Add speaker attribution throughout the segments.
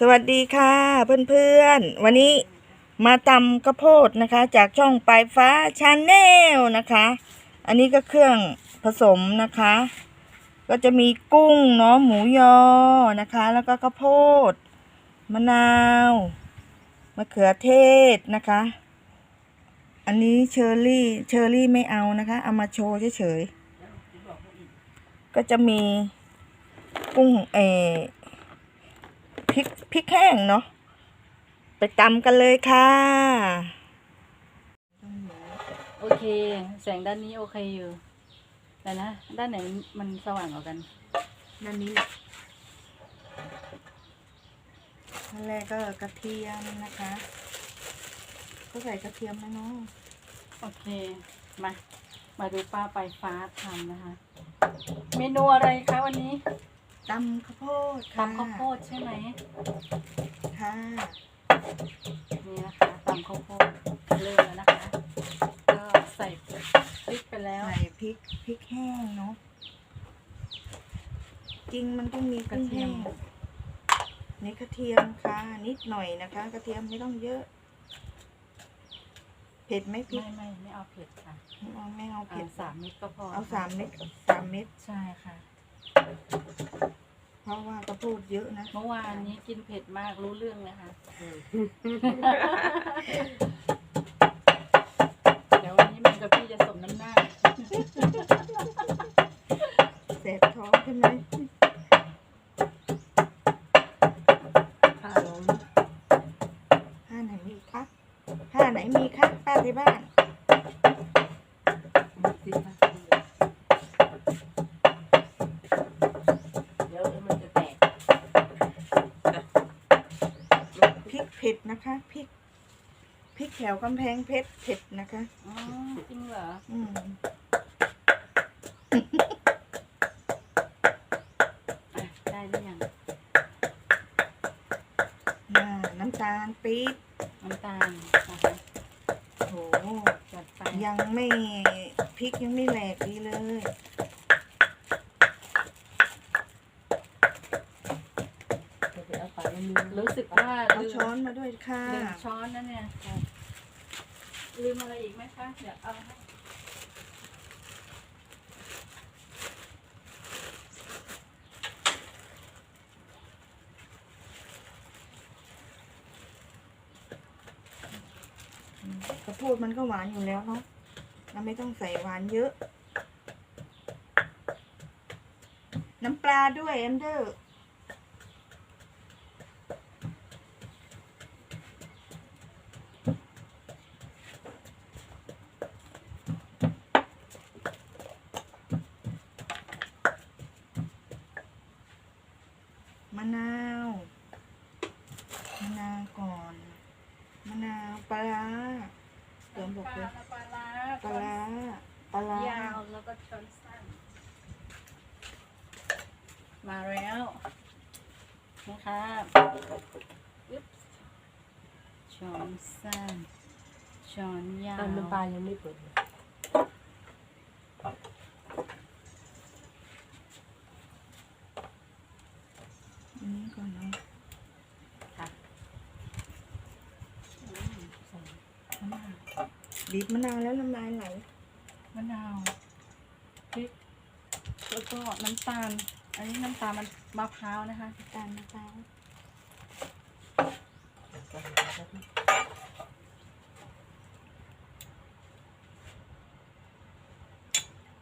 Speaker 1: สวัสดีค่ะเพื่อนๆ วันนี้มาตำข้าวโพดนะคะ จากช่องปลายฟ้าชาแนลนะคะ อันนี้ก็เครื่องผสมนะคะ ก็จะมีกุ้งเนาะหมูยอนะคะ แล้วก็ข้าวโพดมะนาวมะเขือเทศนะคะ อันนี้เชอร์รี่เชอร์รี่ไม่เอานะคะ เอามาโชว์เฉยๆก็จะมีกุ้งเอ พริกพริกแห้งเนาะไปตำกันเลยค่ะ
Speaker 2: โอเค แสงด้านนี้โอเคอยู่ แต่นะ ด้านไหนมันสว่างกว่ากัน
Speaker 1: นั่นนี้แหละขั้นแรกก็กระเทียมนะคะ ก็ใส่กระเทียมแล้วเนาะ
Speaker 2: โอเค มา มาดูป้าไปฟ้าทำนะคะ เมนูอะไรคะวันนี้
Speaker 1: ตำข้าวโพดค่ะ
Speaker 2: ตำข้าวโพดใช่ไหม
Speaker 1: ค่ะ
Speaker 2: นี่นะคะตำข้าวโพดเริ่มแล้วนะคะก็ใส่พริกไปแล้ว
Speaker 1: ใส่พริกพริกแห้งเนาะจริงมันต้องมี
Speaker 2: กระเทียม
Speaker 1: พริกแห้งนี่กระเทียมค่ะนิดหน่อยนะคะ กระเทียมไม่ต้องเยอะ เผ็ดไหมพริ
Speaker 2: ไม่
Speaker 1: ก
Speaker 2: ไม่ไม่เอาเผ็ดค่ะ
Speaker 1: เอาไม่เอา
Speaker 2: เอา
Speaker 1: เผ็ด
Speaker 2: สามเม็ดก็พอ
Speaker 1: เอาสามเม็ดสามเม็ด
Speaker 2: ใช่ค่ะ
Speaker 1: เพราะว่ากระโพดเยอะนะ
Speaker 2: เมื่อวานนี้กินเผ็ดมากรู้เรื่องนะคะเดี๋ยววันนี้มันกับพี่จะสมน้ำหน้า
Speaker 1: แสบท้องใช่ไหม
Speaker 2: ค่ะ
Speaker 1: ผ้าไหนมีคะผ้าไหนมีคะป้าที่บ้าน พริกพริกแถวกำแพงเพชรเผ็ดนะคะ
Speaker 2: อ๋อจริงเหรอ
Speaker 1: อืม
Speaker 2: อะได้หรือยัง
Speaker 1: น่าน้ำตาลปี๊บ
Speaker 2: น้ำตาลนะคะ
Speaker 1: โห
Speaker 2: จัดไป
Speaker 1: ยังไม่พริกยังไม่แหลกดีเลย
Speaker 3: จะไปเอาปลาในมือ
Speaker 2: รู้สึกว่า
Speaker 1: เอา
Speaker 2: ลืม
Speaker 1: ช้อนมาด้วยค่ะ
Speaker 2: ลืมช้อนนะเนี่ยลืมอะไรอีกไหมคะเดี๋ยวเอาให้
Speaker 1: กระโพดมันก็หวานอยู่แล้วเนาะเราไม่ต้องใส่หวานเยอะ น้ำปลาด้วยเอนเดอร์ มะนาว มะนาวก่อน มะนาวปลาร้าเติมบอกเลย
Speaker 2: ปลาร้า
Speaker 1: ปลาร้าปลาร้ายา
Speaker 2: วแล้วก็ช้อนสั้น มาแล้ว นะคะอึ๊บช้อนสั้นช้อนยาว
Speaker 3: ตอนน้ำปลายังไม่เปิดเลย
Speaker 1: อันนี้ก่อนเนาะ
Speaker 2: ค่ะอืมใส่มะนาว
Speaker 1: บีบมะนาวแล้วน้ำลายไหล
Speaker 2: มะนาวพริกแล้วก็น้ำตาล อันนี้น้ำตาลมันมะพร้าวนะคะ
Speaker 1: ตาลมะพร้าว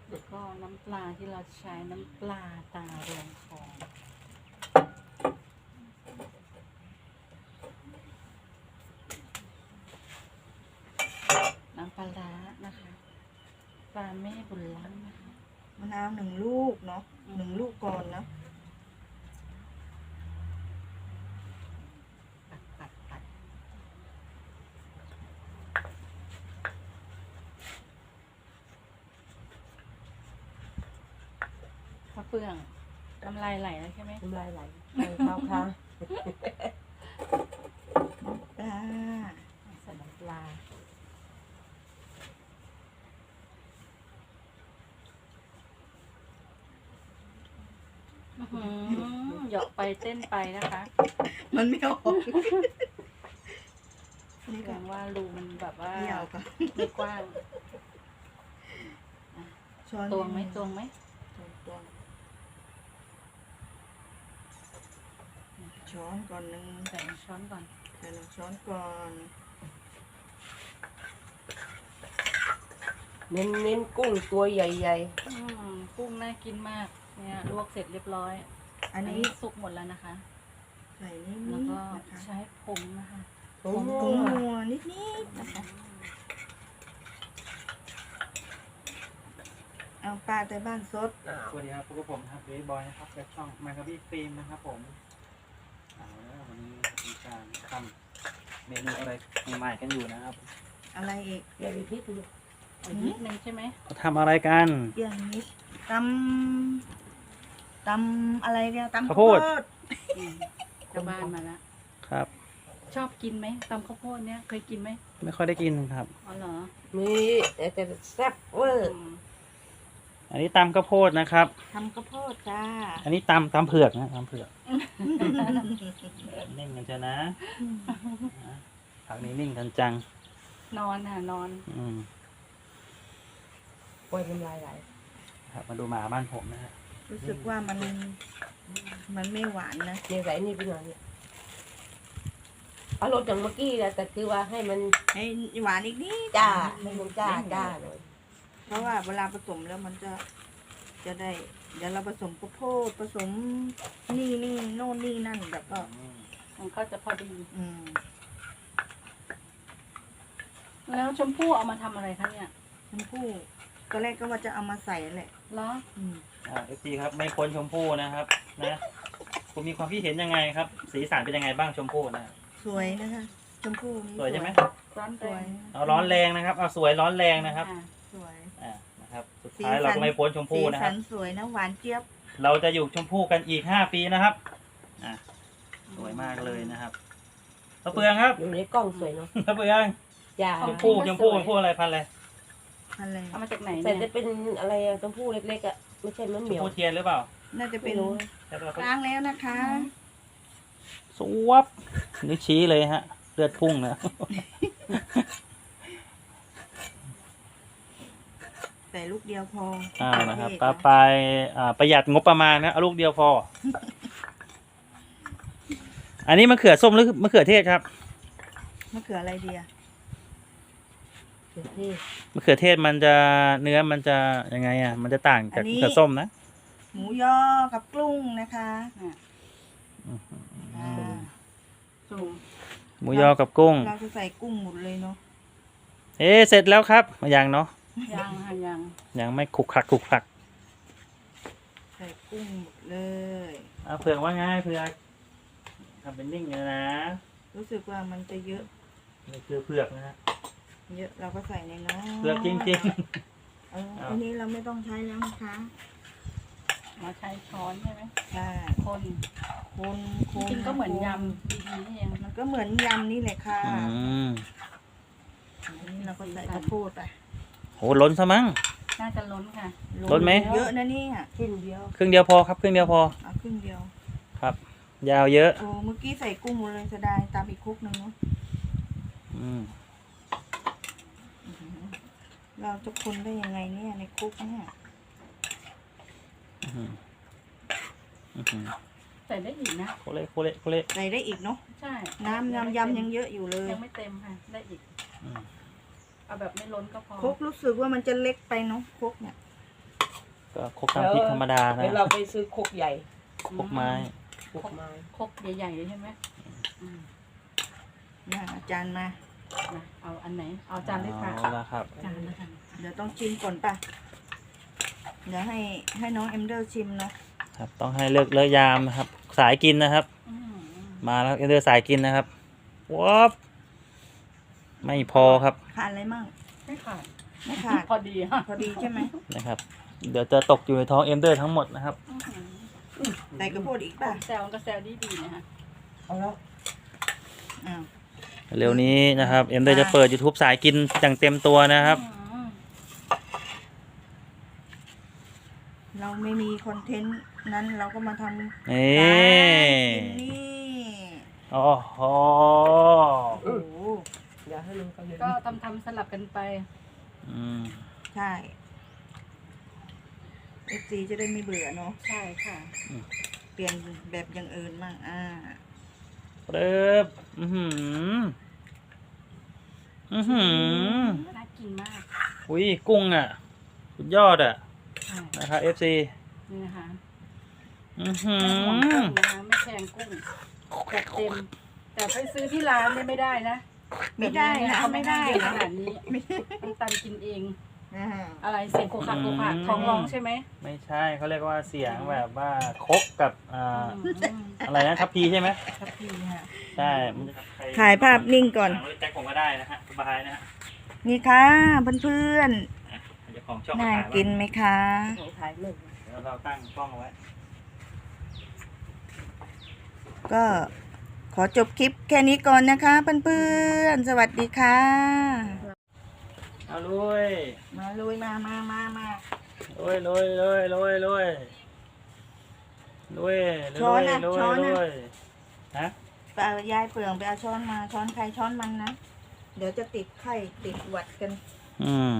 Speaker 2: แล้วก็น้ำปลาที่เราใช้น้ำปลาตาโรงทองน้ำปลาร้านะคะ ปลาแม่บุญล้ำนะคะ
Speaker 1: มะนาวหนึ่งลูกเนาะหนึ่งลูกก่อนเนาะ
Speaker 2: ปัดปัดปัด มะเฟืองน้ำลายไหลแล้วใช่ไหม
Speaker 3: น้ำลายไหลไปเข้าค่ะ
Speaker 1: ปลา
Speaker 2: ใส่น้ำปลาอื้อหือเหยาะไปเต้นไปนะคะ
Speaker 1: มันไม่ออกนี่
Speaker 2: แสด
Speaker 1: ก็
Speaker 2: งว่ารูมันแบบว่า
Speaker 1: เดี่ยวกัน
Speaker 2: ไม่กว้าง
Speaker 1: ช้อน
Speaker 2: ตวงไหมตวงไหม
Speaker 1: ตวง ช้อนก่อนหนึ่ง
Speaker 2: ใส่ช้อนก่อน
Speaker 1: ใส่หนึ่งช้อนก่อน
Speaker 3: เน้นเน้นกุ้งตัวใหญ่
Speaker 2: อืมกุ้งน่ากินมาก เนี่ยลวกเสร็จเรียบร้อย
Speaker 1: อันนี้
Speaker 2: สุกหมดแล้วนะคะ
Speaker 1: ใส่นิด
Speaker 2: แล้ว
Speaker 1: ๆ
Speaker 2: ก็
Speaker 1: นะคะ
Speaker 2: ใช้ผงนะคะ
Speaker 3: ๆโอ้
Speaker 1: ผง
Speaker 3: โห
Speaker 1: ผงนัวนิดๆนะคะ เอาปลาแต่บ้านสด
Speaker 4: สวัสดีครับพวกบผมครับเบย์บอยนะครับจากช่องมาคาบี้ฟิล์มนะครับผมเอาละวัน นี้มีการทำเมนูอะไรใหม่ๆกันอยู่นะครับ
Speaker 1: อะไรอีก
Speaker 3: อย่าไปพิษเลย
Speaker 2: อีกนิดนึงใช่ไหม
Speaker 4: เขาทำอะไรกัน
Speaker 1: อย่างนี้ตำตำอะไรเนี่ยตำ
Speaker 4: ข้าวโพด
Speaker 2: อืมเจ้าบ้านมาแล้ว
Speaker 4: ครับ
Speaker 2: ชอบกินไหมตำข้าวโพดเนี่ยเคยกินไหม
Speaker 4: ไม่ค่อยได้กินครับ
Speaker 2: อ๋อเหรอ
Speaker 3: มีแต่จะแซ่บเวอร์
Speaker 2: อืม
Speaker 4: อันนี้ตำข้าวโพดนะครับ
Speaker 1: ทำข้าวโพดจ้า
Speaker 4: อันนี้ตำตำเผือกนะตำเผือกนิ่งกันจะนะผักนี้นิ่งกันจัง
Speaker 2: นอนค่ะนอน
Speaker 4: อืม
Speaker 3: ปล่อยน้ำลายไหล
Speaker 4: ครับมาดูหมาบ้านผมนะฮะ
Speaker 1: รู้สึกว่ามัน มันไม่หวานนะ
Speaker 3: เนี่ยใส่นี่ไปหน่อยเนี่ยเอารสอย่างเมื่อกี้แหละแต่คือว่าให้มัน
Speaker 1: ให้หวานอีกนิด
Speaker 3: จ้าให้มันจ้าจ้าเลย
Speaker 1: เพราะว่าเวลาผสมแล้วมันจะจะได้ เดี๋ยวเราผสมข้าวโพดผสมนี่นี่โน่นนี่นั่นแบบก็
Speaker 4: อืม
Speaker 2: มันก็จะพอดี
Speaker 1: อืม
Speaker 2: แล้วชมพู่เอามาทำอะไรคะเนี่ย
Speaker 1: ชมพู่ตอนแรกก็ว่าจะเอามาใส่แหละ
Speaker 2: เหรอ
Speaker 1: อืม
Speaker 4: อ่าเอฟซีครับไม่พ้นชมพู่นะครับนะคุณมีความคิดเห็นยังไงครับ สีสันเป็นยังไงบ้างชมพู่นะ
Speaker 1: สวยนะคะชมพู่นี่
Speaker 4: สวยใช่ไหม
Speaker 2: ร้อน
Speaker 1: ส
Speaker 2: แร
Speaker 1: วย
Speaker 2: ง
Speaker 4: เอาร้อนแรงนะครับเอาสวยร้อนแรงนะครับ
Speaker 2: อ่า
Speaker 1: สวย
Speaker 4: อ่านะครับสุด ท้ายเราก็ไม่พ้นชม
Speaker 1: สี
Speaker 4: พู่นะค
Speaker 1: สั
Speaker 4: รับ
Speaker 1: นสวยนะหวานเจี๊ยบ
Speaker 4: เราจะอยู่ชมพู่กันอีกห้าปีนะครับ อ่าสวยมากเลยนะครับตะเปืองครับ
Speaker 3: อยู่ในกล้องสวยเนาะ
Speaker 4: ตะเปือง
Speaker 3: จ้า
Speaker 4: ชมพู่ชมพู่ชมพู่อะไรพันธุ์อะไร
Speaker 1: อะไร
Speaker 2: เอามาจากไหน
Speaker 3: แต่
Speaker 2: เนี่
Speaker 3: จะ
Speaker 2: ย
Speaker 3: เป็นอะไรอะชมพู่เล็กๆอะไม่ใช่มะ
Speaker 4: ช
Speaker 3: เห
Speaker 4: ม
Speaker 3: มียว
Speaker 4: พู่เทียนหรือเปล่า
Speaker 1: น่าจะเป็
Speaker 3: ไม่
Speaker 1: น
Speaker 3: รู้
Speaker 4: ใช่ป่ะ
Speaker 1: ล้างแล้วนะคะ
Speaker 4: สวบนิ้วชี้เลยฮะ เลือดพุ่งนะ
Speaker 1: ใส่ลูกเดียวพอ
Speaker 4: อ่านะครับ
Speaker 1: เทศ
Speaker 4: ต่อไปอ่าประหยัดงบประมาณนะเอาลูกเดียวพอ อันนี้มะเขือส้มหรือมะเขือเทศครับ
Speaker 1: มะเขืออะไรดีอะ
Speaker 3: เดี๋ยวนี่
Speaker 4: มะเขือเทศมันจะเนื้อมันจะยังไงอะ มันจะต่างจากมะเขือส้มนะ
Speaker 1: หมูยอกับกลุ้งนะคะ
Speaker 2: อะ
Speaker 1: อ่า
Speaker 2: สูง
Speaker 4: หมูยอกับกุ้ง
Speaker 1: เราจะใส่กุ้งหมดเลยเนาะ
Speaker 4: เอ๊ะเสร็จแล้วครับยังเนาะ
Speaker 2: ยังค่ะยัง
Speaker 4: ยังไม่คลุกคลักคลุกคลัก
Speaker 1: ใส่กุ้งหมดเลย
Speaker 4: อะเผือกว่าไง่ายเผือกทำเป็นนิ่งเลยนะ
Speaker 1: รู้สึกว่ามันจะเยอะ
Speaker 4: นี่คือเผือกนะฮะ
Speaker 1: เยอะเราก็ใส่ในน้อย
Speaker 4: เผือกจริง
Speaker 1: เอออันนี้เราไม่ต้องใช้แล้วนะคะ
Speaker 2: มาใช้ช้อนใช่ไหม
Speaker 1: ใช่
Speaker 2: คน
Speaker 1: คนค
Speaker 2: จ
Speaker 1: น
Speaker 2: ริงๆก็เหมือนยำดีๆนี่เอง
Speaker 1: มันก็เหมือนยำนี่แหละค่ะ
Speaker 4: ๆอืม
Speaker 1: อันนี้เราก็ใส่ข้าวโพดไป
Speaker 4: โหล้นซะมั้ง
Speaker 2: น่าจะล้นค่ะ
Speaker 4: ลดไหม
Speaker 1: เยอะนะเนี่ย
Speaker 3: ชิ้นเดียว
Speaker 4: ครึ่งเดียวพอครับ ครึ่งเดียวพอ
Speaker 1: เอาครึ่งเดียว
Speaker 4: ครับ ยาวเยอะ
Speaker 1: โอ้เมื่อกี้ใส่กุ้งหมดเลยจะได้ตามอีกคลุกหนึ่งเนาะ
Speaker 4: อืม
Speaker 1: เราจะคนได้ยังไงเนี่ยในคลุกเนี่ย
Speaker 4: อื้อหืออื้อหือ
Speaker 2: ใส่ได้อีกนะ
Speaker 4: โคเละโคเละโคเละ
Speaker 1: ใส่ได้อีกเนาะ
Speaker 2: ใช่
Speaker 1: น้ำยำยำยังเยอะอยู่เลย
Speaker 2: ยังไม่เต็มค่ะ ได้อีก
Speaker 4: อืม
Speaker 2: เอาแบบไม่ล้นก็พอ
Speaker 1: คลุกรู้สึกว่ามันจะเล็กไปเนาะคลุกเนี่ย
Speaker 4: ก็ครกน้ำพริกธรรมดานะ
Speaker 3: เดี๋ยวเราไปซื้อครกใหญ่
Speaker 4: ครกไม้
Speaker 3: ครกไม้
Speaker 2: ครกใหญ่ๆเลยใช่ไหมอืม
Speaker 1: นะอาจารย์มา
Speaker 2: นะเอาอันไหน เอาจานเลยค่ะ
Speaker 4: เอาละครับ
Speaker 2: จานเลยค่ะ
Speaker 1: เดี๋ยวต้องชิมก่อนป่ะเดี๋ยวให้ให้น้องเอ็มเดอร์ชิมเนาะ
Speaker 4: ครับ ต้องให้เลิกเลิกยามนะครับ สายกินนะครับ
Speaker 2: อืม
Speaker 4: มาแล้วเอนเดอร์สายกินนะครับวอบ ไม่พอครับ
Speaker 1: ขาดอะไรมั่ง
Speaker 2: ไม่ขาด
Speaker 1: ไม่ขาด
Speaker 2: พอดีค่ะ
Speaker 1: พอดีใช่ไหม
Speaker 4: นะครับ เดี๋ยวจะตกอยู่ในท้องเอนเดอร์ทั้งหมดนะครับ
Speaker 2: อื้อหือ
Speaker 1: ใส่กระโพดอีกป่ะ
Speaker 2: แซวก็แซวดีดีๆนะคะ
Speaker 3: เอาแล้ว
Speaker 1: อ้าว
Speaker 4: เร็วนี้นะครับเอ็มเดอร์จะเปิด YouTube สายกินอย่างเต็มตัวนะครับ
Speaker 2: อืม
Speaker 1: เราไม่มีคอนเทนต์นั้นเราก็มาทำ
Speaker 4: นี่
Speaker 1: กินนี่
Speaker 4: โอ้โห
Speaker 1: โอ้โห
Speaker 3: อย่าให้ลุง เขาเห็น
Speaker 2: ก็ทำทำสลับกันไป
Speaker 4: อืม
Speaker 1: ใช่เอฟซีจะได้ไม่เบื่อเนาะ
Speaker 2: ใช่ค่ะ
Speaker 1: เปลี่ยนแบบอย่างอื่นมั่งอ่า
Speaker 4: เริบอือหือ อือหือ
Speaker 2: น่ากินมาก
Speaker 4: อุ้ยกุ้งอะ สุดยอดอะ
Speaker 2: ใช่
Speaker 4: นะครับ FC
Speaker 2: นี่นะคะ
Speaker 4: อือหื
Speaker 2: ไม่หวง
Speaker 4: อ
Speaker 2: กุ้งนะคะไม่แพงกุ้งจัดเต็ม แต่ไปซื้อที่ร้านเนี่ยไม่ได้นะ
Speaker 1: ไม่ได้นะ
Speaker 2: เขา
Speaker 1: ไม่
Speaker 2: ไม่
Speaker 1: ได้
Speaker 2: ได้เยอะข
Speaker 1: นะ
Speaker 2: นาดนี้ต้องตันกินเอง
Speaker 1: อ่า
Speaker 2: อะไรเสียงโคคักโคคักท้องร้องใช่ไหม
Speaker 4: ไม่ใช่เขาเรียกว่าเสียงแบบว่าคกกับอ่า
Speaker 2: อืม
Speaker 4: อะไรนะทัพพีใช่ไหม
Speaker 1: ครับพี่ฮะ
Speaker 4: ใช่มันจะใคร
Speaker 1: ถ่ายภาพนิ่งก่อน
Speaker 4: สั่งรถแจ็คผมก็ได้นะฮะสบายนะฮะ
Speaker 1: นี่ค่ะเพื่อน
Speaker 4: เดี๋ยวของช่อง
Speaker 1: ๆ
Speaker 4: มา
Speaker 1: น่า
Speaker 4: ถ่าย
Speaker 1: กินไหมคะ
Speaker 3: ของถ่ายหนึ่ง
Speaker 4: เดี๋ยวเราตั้งกล้องเอาไว้
Speaker 1: ก็ ขอจบคลิปแค่นี้ก่อนนะคะ เพื่อนๆ สวัสดีค่ะ
Speaker 4: เอาลุย
Speaker 1: มาลุยมามามามา
Speaker 4: ลุยลุยลุยลุยลุยลุย
Speaker 1: ช้อนนะ
Speaker 4: ลุย
Speaker 1: ช้อนนะ
Speaker 4: ลุยฮะ
Speaker 1: ไปเอายายเปลืองไปเอาช้อนมาช้อนใครช้อนมันนะ เดี๋ยวจะติดไข้ติดหวัดกัน
Speaker 4: อืม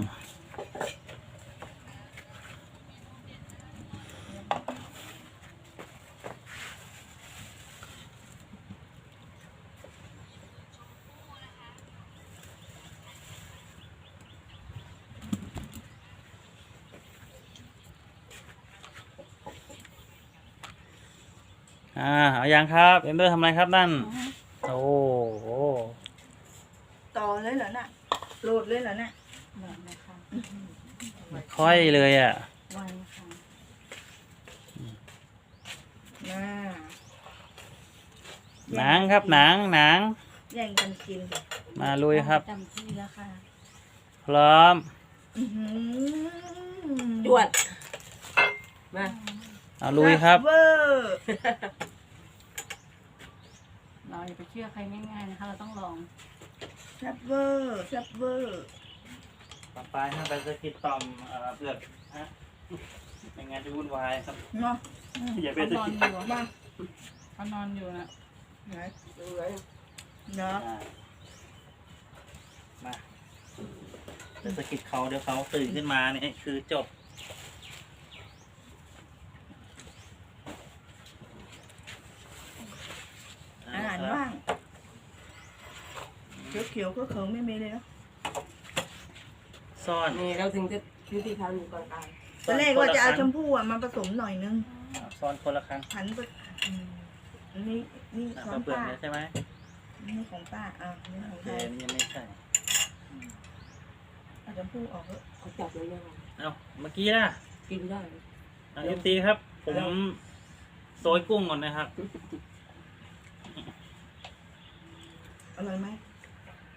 Speaker 4: อ่าเอายังครับเอ็มเดอร์ทำอะไรครับนั่น โอ้โห
Speaker 1: ต่อเลยเหรอน่ะโหลดเลยเหรอน่ะ
Speaker 2: เหมือนนะคะ
Speaker 4: ไม่ค่อยเลยอะ
Speaker 2: ไวค่ะ
Speaker 1: น่า
Speaker 4: หนังครับหนังหนัง
Speaker 1: แย่งกันกิน
Speaker 4: มาลุยครับ
Speaker 2: จำที่แล้วค่ะ
Speaker 4: พร้อม
Speaker 1: อื้อหือ
Speaker 3: จวด มา
Speaker 4: เอาลุยครับ
Speaker 1: เวอร์
Speaker 2: เราอย่าไปเชื่อใครง่ายๆนะคะ เราต้องลอง
Speaker 1: แซ่บเวอร์แซ่บเวอร์
Speaker 4: ต่อไปฮะไปสกิดต่อมเอ่อเผือกฮะไม่งั้นจะวุ่นวายครับ
Speaker 1: เนาะ
Speaker 4: อย่าไป
Speaker 2: เขา
Speaker 4: ส
Speaker 2: นอน
Speaker 4: กิด
Speaker 2: อยู่
Speaker 1: มา
Speaker 2: เขานอนอยู่นะ
Speaker 1: ไหน
Speaker 3: ดูเลย
Speaker 1: เนาะ
Speaker 4: อ่ามาไปสกิดเขาเดี๋ยวเขาตื่นขึ้นมาเนี่ยคือจบ
Speaker 1: อาหารว่าง เขียวเขียวๆก็เขิงไม่มีเลยเนาะ
Speaker 4: ซ่อน
Speaker 3: นี่เราถึงจะยุติธรรมอยู่กลาง
Speaker 1: ตอนแรกว่าจะเอาชมพู่อะมาผสมหน่อยนึง
Speaker 4: ซ่อนคนละครั้ง
Speaker 1: หันไปอืมอันนี้นี่
Speaker 4: อะ
Speaker 1: ของ
Speaker 4: เปลือก
Speaker 1: ป้า
Speaker 4: เนี่ยใช่ไหม
Speaker 1: นี่ของป้าอะนี่ข
Speaker 4: โอ
Speaker 1: อง
Speaker 4: เค
Speaker 1: ใคร
Speaker 4: นี่ยังไม่ใช่
Speaker 1: เอาชมพู่ออกเถอะ
Speaker 3: ๆเขาจับเลยยังไง
Speaker 4: เอาเมื่อกี้นะ
Speaker 3: กินได้
Speaker 4: เอาเอฟซีครับ ผมโซยกุ้งก่อนนะครับ
Speaker 1: อร่อยไหม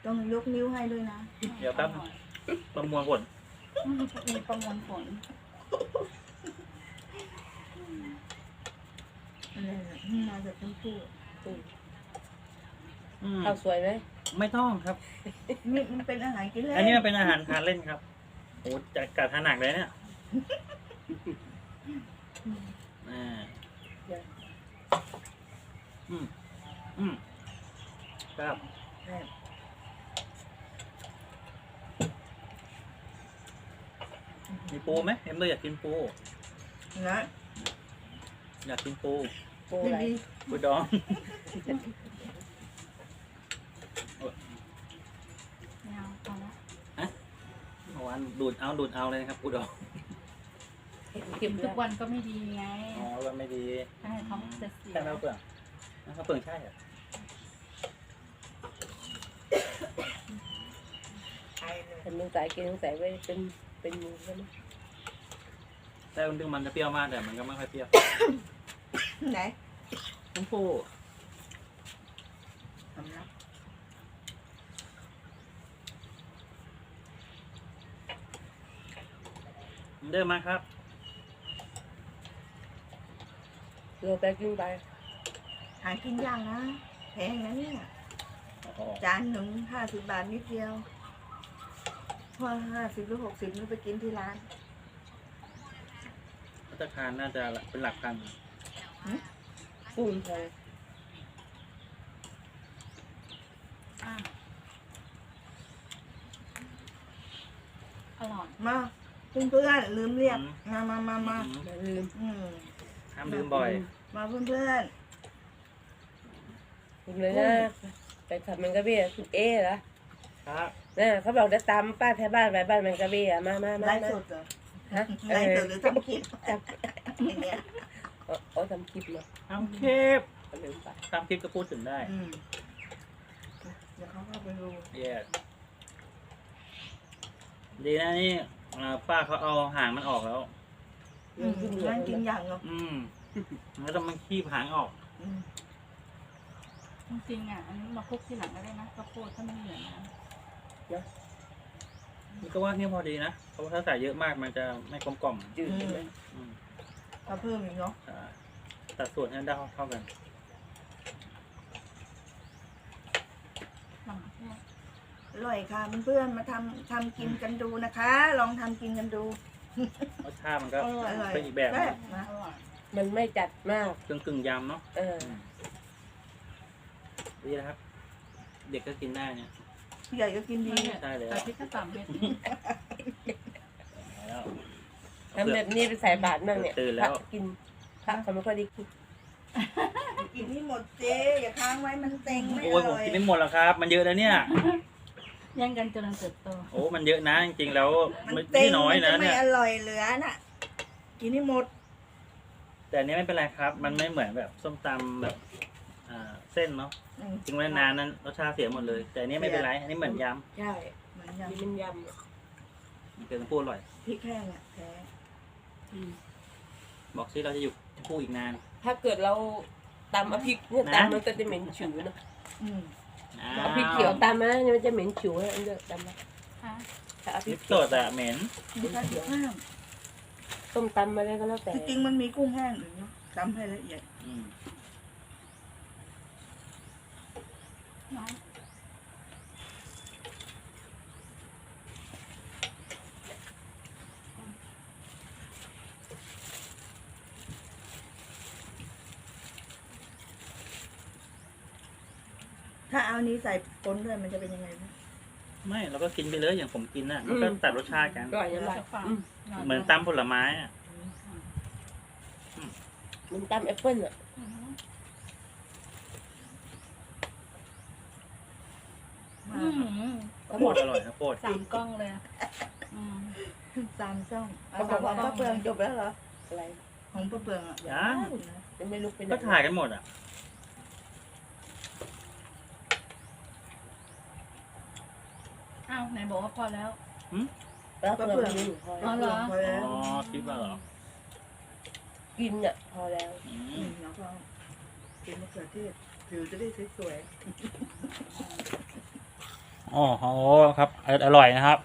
Speaker 1: ต้องยกนิ้วให้ด้วยนะ
Speaker 4: เดี๋ยวแป๊บประมวลผล
Speaker 2: มีประมวลผล
Speaker 1: อะไรน่ะมาจากชมพู่
Speaker 4: อืม
Speaker 3: ข้าวสวยไหม
Speaker 4: ไม่ต้องครับ
Speaker 1: นี่มันเป็นอาหารกินเล่น
Speaker 4: อันนี้มันเป็นอาหารทานเล่นครับโอ้จัดกัดทานหนักเลยเนี่ยอ่าอืมอืมครับ มีปูไหมเอ็มเลยอยากกินปู
Speaker 1: นะ
Speaker 4: อยากกินปู
Speaker 3: โอ้
Speaker 1: ดี
Speaker 3: ไร
Speaker 1: ดี
Speaker 4: ปูดอง
Speaker 2: ไม่เอาพอละ
Speaker 4: เมื่อวานดูดเอาดูดเอาเลยนะครับปูดอง
Speaker 3: เก็บ
Speaker 2: ทุ
Speaker 3: ได้
Speaker 2: กวันก็ไม่ดีไง
Speaker 4: อ๋อว่าไม่ดี
Speaker 2: ใช่ท้องจะเสีย
Speaker 4: ใช่ไหมเปลือกนะครับเปลือกใช่เหรอ
Speaker 1: ไปเลย
Speaker 3: แต่มึงสายกินมึงใส่ไว้เป็น เป็นมือใช่ไหม
Speaker 4: แต่มันดูมันจะเปรี้ยวมากแต่มันก็ไม่ค่อยเปรี้ยว
Speaker 1: ไหน
Speaker 4: ชมพู
Speaker 1: สำนัก
Speaker 4: เดิมมาครับ
Speaker 3: เราแต่กินไป
Speaker 1: หากินยากนะ แพงนะเนี่ย
Speaker 4: อ๋อ
Speaker 1: จานหนึ่งห้าสิบบาทนิดเดียว พอห้าสิบหรือหกสิบนี่ไปกินที่ร้าน
Speaker 4: ตาคารน่าจะเป็นหลักพัน
Speaker 3: กุ้งใช่
Speaker 2: อะอร่อย
Speaker 1: มาเพื่อนๆลืมเรียก มามามามา
Speaker 4: อืม
Speaker 3: อย่าลืม
Speaker 1: อืม
Speaker 4: ห้ามลืมบ่อย
Speaker 1: มาเพื่อน
Speaker 3: ลืมเลยนะไปทำมันก็เบี้ยคุณเอ๋เหรอ
Speaker 4: ครับ
Speaker 3: น่ะเขาบอกจะตามป้าแถวบ้านไปบ้านมันก็เบี้ยมามา
Speaker 1: ๆ
Speaker 3: มา
Speaker 1: ไลฟ์
Speaker 3: มา
Speaker 1: สดเหรอ
Speaker 3: ฮะ
Speaker 1: ไลฟ์สดหรือทำคลิปอย่างเงี้ย
Speaker 3: เออเอาทำคลิปมา
Speaker 4: ทำคลิป
Speaker 3: เอาลืมไป
Speaker 4: ทำคลิปก็พูดถึงได้
Speaker 1: อืมเดี๋ยวเขาเข้าไปดู
Speaker 4: เย้ดีนะนี่อ่าป้าเขาเอาหางมันออกแล้ว
Speaker 1: อืมร้านกินอย่างเนาะ
Speaker 4: อืมแล้วต้องมันคีบหางออก
Speaker 1: อืม
Speaker 2: จริงๆอะอันนี้มาคลุกที่หลังก็ได้นะข้าวโพดถ้าไม่เหลือนะ
Speaker 4: นี่ก็ว่าเนี่ยพอดีนะ เพราะว่าถ้าใส่เยอะมากมันจะไม่กลมกล่อม
Speaker 3: จืดใช่ไหม
Speaker 4: อืม
Speaker 1: เอาเพิ่มอีกเนาะ
Speaker 4: ใช่สัดส่วนให้ได้เท่ากัน
Speaker 2: หลังข้าวโพด
Speaker 1: อร่อยค่ะเพื่อนๆมาทำทำกินกันดูนะคะ ลองทำกินกันดู
Speaker 4: รสชาติมันก็
Speaker 1: อร่อย
Speaker 4: เป็นอีกแบบ
Speaker 1: แซ่บ
Speaker 2: อ
Speaker 1: นะ
Speaker 2: ร่อย
Speaker 3: มันไม่จัดมาก
Speaker 4: กึ่งกึ่งๆยำเนาะ
Speaker 3: เออ
Speaker 4: ดีนะครับ เด็กก็กินได้เนี่ย
Speaker 1: ใหญ่ก็กินดี
Speaker 4: ใช่แล้ว
Speaker 2: แต่พริกแค่สามเม็ด
Speaker 4: แล้ว
Speaker 3: ทำแบบนี้ไปใส่บาตรมั่งเนี่ย
Speaker 4: ตื่นแล้ว
Speaker 3: พระกินพระเขาไม่ค่อยได้กิน
Speaker 1: กินให้หมดเจ๊อย่าค้างไว้มันเต็งไม่
Speaker 4: โอ้
Speaker 1: อย
Speaker 4: ผม
Speaker 1: ร่อย
Speaker 4: กินไม่หมดแล้วครับ มันเยอะนะเนี่ย
Speaker 2: แย่งกันเจริญเติบโต
Speaker 4: โอ้มันเยอะนะจริงๆแล้ว
Speaker 1: มัน
Speaker 4: ไม่
Speaker 1: เต็ง
Speaker 4: น้อย
Speaker 1: มัน
Speaker 4: นะ
Speaker 1: จะไม่
Speaker 4: เนี่ย
Speaker 1: อร่อยเหลือน่ะกินให้หมด
Speaker 4: แต่อันนี้ไม่เป็นไรครับ มันไม่เหมือนแบบส้มตำแบบอ่า เส้นเนาะ
Speaker 1: อืม
Speaker 4: จริงไว้นานนั้นรสชาติเสียหมดเลย แต่อันนี้ไม่เป็นไร อันนี้เหมือนย
Speaker 3: ใช่
Speaker 1: เหมือน
Speaker 3: นี่
Speaker 1: ยำ
Speaker 3: มันยำอะำ
Speaker 4: เป็นพูดอร่อย
Speaker 1: พริกแห้งอะแท้
Speaker 4: บอกซิเราจะอยู่คู่อีกนาน
Speaker 3: ถ้าเกิดเราตำเอาพริกเนี่ย
Speaker 4: นะ
Speaker 3: ตำมันก็จะเหม็นฉิวนะ
Speaker 1: อืม
Speaker 3: เอาพริกเขียวตำนะมันจะเหม็นฉิวนะอันเดียวตำนะ
Speaker 2: ค่ะ
Speaker 3: ถ้าเอาพ
Speaker 4: พ
Speaker 3: ริ
Speaker 4: ริ
Speaker 3: ก
Speaker 4: ก
Speaker 3: เขี
Speaker 4: ส
Speaker 3: ยว
Speaker 4: ดอะเหม็น
Speaker 2: มีข้าวเขียวห้าม
Speaker 3: ต้มตำอะไรก็แล้วแต่
Speaker 1: ที่จริงมันมีกุ้งแห้งอยู่เนาะตำให้ละเอียด
Speaker 4: อืม
Speaker 2: น้อง
Speaker 1: ถ้าเอานี้ใส่ปนด้วยมันจะเป็นยังไงนะ
Speaker 4: ไม่เราก็กินไปเลยอย่างผมกินน่ะมันก็ตัดรสชาติกัน
Speaker 3: ก็อย่างไร
Speaker 2: จะฟัง
Speaker 3: อืม
Speaker 4: เหมือนตำผลไม้อะ
Speaker 3: มันตำแอปเปิ้ลอะ
Speaker 2: อืม
Speaker 1: มา
Speaker 2: อืม
Speaker 4: ข้าวโพดอร่อยข้าวโพด
Speaker 2: สามกล้องเลยอะอืม
Speaker 1: ตามช่องเอาของป้าเปลืองจบแล้วเหรอ
Speaker 3: อะไร
Speaker 1: ของป้าเปลืองอะ
Speaker 4: ยัง
Speaker 3: ยังไม่ลุกไปไหน
Speaker 4: ก็ถ่ายกันหมดอะ
Speaker 2: อ้าวไหนบอกว่าพอแล้ว
Speaker 3: แล้ว
Speaker 1: ป้า
Speaker 3: เพื่
Speaker 1: เปลื
Speaker 3: อ
Speaker 1: อง
Speaker 3: นอยู่พอ
Speaker 2: อ๋อเหรอ
Speaker 1: พอแล้ว
Speaker 4: อ๋อคลิปว่าเหรอ
Speaker 3: กินอะพอแล้ว
Speaker 4: อื
Speaker 1: อื
Speaker 4: ม
Speaker 1: มแล้วก็กินมะเขือเทศผิวจะได้สวย
Speaker 4: อ๋อโหครับอร่อยนะครับ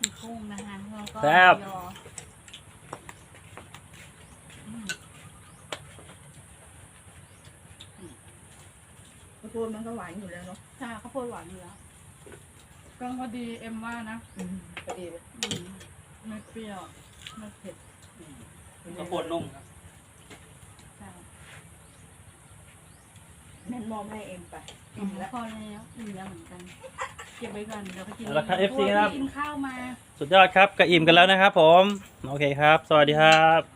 Speaker 2: มีกุ้งนะคะแล้วก็
Speaker 4: แซ่บ
Speaker 2: ยออืม
Speaker 1: ๆข้าวโพดมันก็หวานอยู่แล้วเนาะ
Speaker 2: ใช่ข้าวโพดหวานอยู่แล้วกล้องพอดีเอ็มว่านะ
Speaker 1: อืม
Speaker 3: พอดีเลย
Speaker 2: อืมไม่เปรี้ยวไม่เผ็ด
Speaker 4: ข้าวโพดนุ่มครับ
Speaker 2: ใช่
Speaker 1: แม่นมอมให้เอ็มไป
Speaker 2: อื
Speaker 1: อิ่
Speaker 2: ม
Speaker 1: มแล้ว
Speaker 2: พอแล้วอิ่มแล้วเหมือนกันเก็บไว้ก่อนเดี๋ยวไปกิน
Speaker 4: เอาละครับ FC
Speaker 2: พวก
Speaker 4: ครับ
Speaker 2: กินข้าวมา
Speaker 4: สุดยอดครับกระอิ่มกันแล้วนะครับผม โอเคครับ สวัสดีครับ